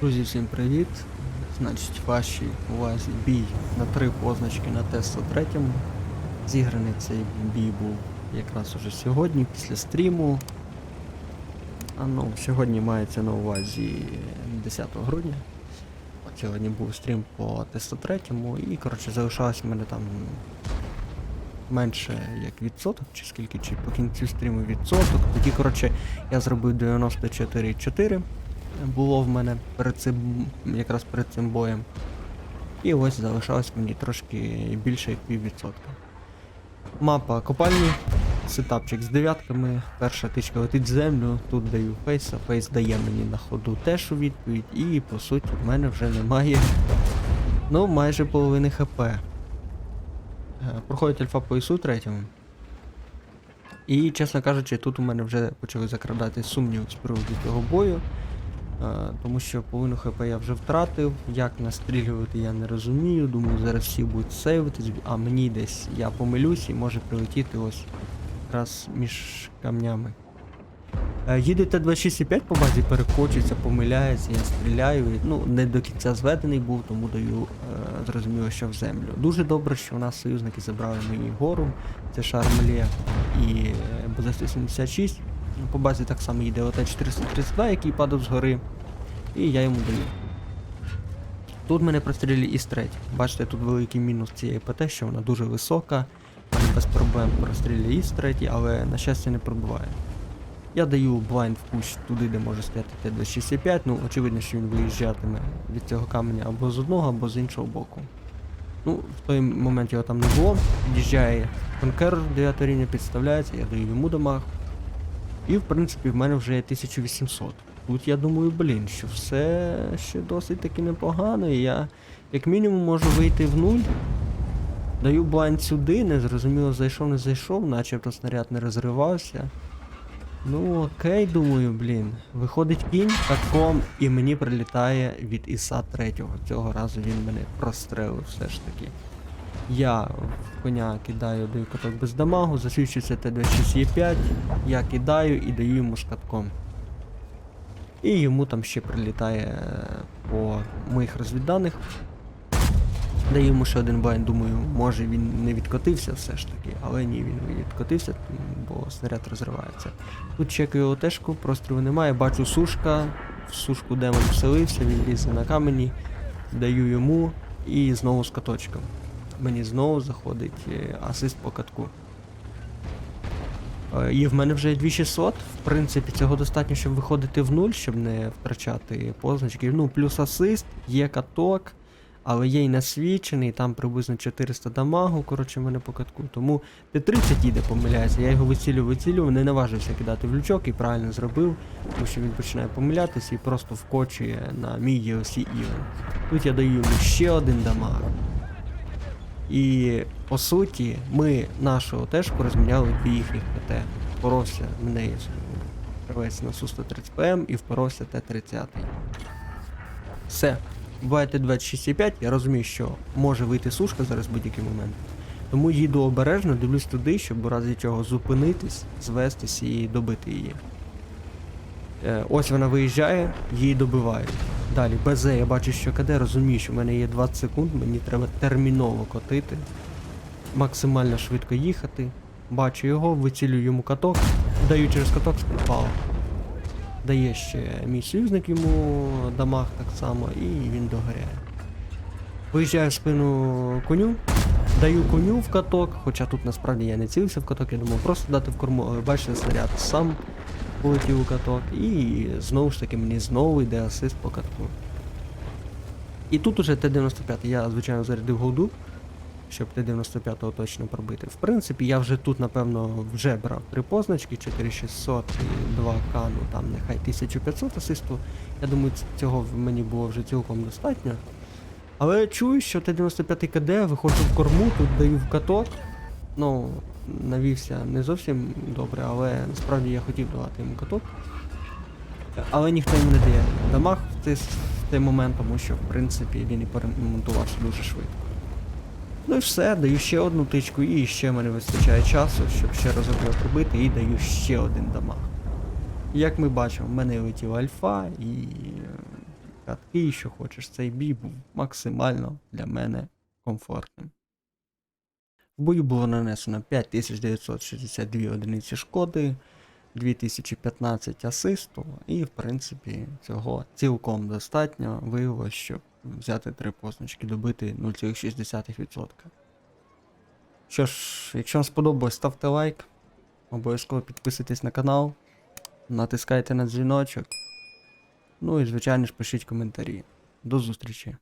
Друзі, всім привіт! Значить, вашій увазі бій на три позначки на Т-103. Зіграний цей бій був якраз уже сьогодні, після стріму. А ну, сьогодні мається на увазі 10 грудня. От сьогодні був стрім по Т-103 і, коротше, залишалось в мене там менше як відсоток, чи скільки, чи по кінцю стріму відсоток. Тоді, коротше, я зробив 94,4 було в мене перед цим, якраз перед цим боєм. І ось залишалось мені трошки більше як піввідсотка. Мапа копальні, сетапчик з дев'ятками, перша тичка летить в землю, тут даю фейса, фейс дає мені на ходу теж у відповідь, і по суті в мене вже немає ну майже половини хп. Е, Проходить альфа по ІСу третьому. І, чесно кажучи, тут у мене вже почали закрадати сумнів з приводу цього бою. Е, тому що половину хп я вже втратив. Як настрілювати я не розумію. Думаю, зараз всі будуть сейвитись, а мені десь я помилюсь і може прилетіти ось якраз між камнями. Е, Їде Т-26,5 по базі, перекочується, помиляється, я стріляю. Ну, не до кінця зведений був, тому даю е, зрозуміло, що в землю. Дуже добре, що у нас союзники забрали мені гору, це Шармелє і е, БЗ-176. Ну, По базі так само їде ОТ-432, який падав з гори. І я йому даю. Тут мене прострілює із третій. Бачите, тут великий мінус цієї ПТ, що вона дуже висока. Мене без проблем прострілює із третій, але на щастя не пробиває. Я даю блайнд в кущ туди, де може стояти Т-265, ну очевидно, що він виїжджатиме від цього каменя або з одного, або з іншого боку. Ну, в той момент його там не було. Під'їжджає конкер 9 рівня, підставляється, я даю йому дамаг. І в принципі в мене вже є 1800. Тут я думаю, блін, що все ще досить таки непогано, і я як мінімум можу вийти в нуль. Даю блайн сюди, не зрозуміло, зайшов, не зайшов, начебто снаряд не розривався. Ну окей, думаю, блін. Виходить кінь катком, і мені прилітає від Іса третього. Цього разу він мене прострелив все ж таки. Я в коня кидаю, даю каток без дамагу, засвідчується Т-26Е5, я кидаю і даю йому з. І йому там ще прилітає е, по моїх розвідданих. Даю йому ще один байн, думаю, може він не відкотився все ж таки, але ні, він відкотився, бо снаряд розривається. Тут чекаю ОТшку, прострілу немає, бачу сушка, в сушку демон вселився, він лізе на камені, даю йому і знову з каточком. Мені знову заходить е, асист по катку. Е, І в мене вже є 2600. В принципі, цього достатньо, щоб виходити в нуль, щоб не втрачати позначки. Ну, плюс асист, є каток, але є й насвічений, там приблизно 400 дамагу, коротше, в мене по катку. Тому Т-30 їде, помиляється. Я його вицілю, вицілю, не наважився кидати в лючок і правильно зробив, тому що він починає помилятися і просто вкочує на мій DLC Івен. Тут я даю йому ще один дамаг. І по суті, ми нашу тежку розміняли дві їхніх ПТ. Впоровся в неї гравець на Су-130ПМ і впоровся Т-30. Все. Буває Т-26,5, я розумію, що може вийти сушка зараз в будь-який момент. Тому їду обережно, дивлюсь туди, щоб у разі чого зупинитись, звестись і добити її. Е, ось вона виїжджає, її добивають. Далі, БЗ, я бачу, що КД, розумію, що в мене є 20 секунд, мені треба терміново котити, максимально швидко їхати. Бачу його, вицілюю йому каток, даю через каток співпало. Дає ще мій союзник йому дамаг так само, і він догоряє. Виїжджаю в спину коню, даю коню в каток, хоча тут насправді я не цілився в каток, я думав просто дати в корму, але бачите, снаряд сам полетів у каток, і знову ж таки мені знову йде асист по катку. І тут уже Т-95, я звичайно зарядив голду, щоб Т-95 точно пробити. В принципі, я вже тут, напевно, вже брав три позначки, 4600 і 2К, ну там нехай 1500 асисту. Я думаю, цього мені було вже цілком достатньо. Але чую, що Т-95 КД, виходжу в корму, тут даю в каток. Ну, навівся не зовсім добре, але насправді я хотів давати йому каток. Але ніхто йому не дає дамаг в с- в той момент, тому що в принципі він і перемонтувався дуже швидко. Ну і все, даю ще одну тичку і ще мене вистачає часу, щоб ще разок його пробити, і даю ще один дамаг. Як ми бачимо, в мене летіла альфа і е, катки, що хочеш. Цей бій був максимально для мене комфортним. В бою було нанесено 5962 одиниці шкоди, 2015 асисту, і в принципі цього цілком достатньо виявилося, щоб взяти три позначки, добити 0,6%. Що ж, якщо вам сподобалось, ставте лайк, обов'язково підписуйтесь на канал, натискайте на дзвіночок. Ну і звичайно ж пишіть коментарі. До зустрічі!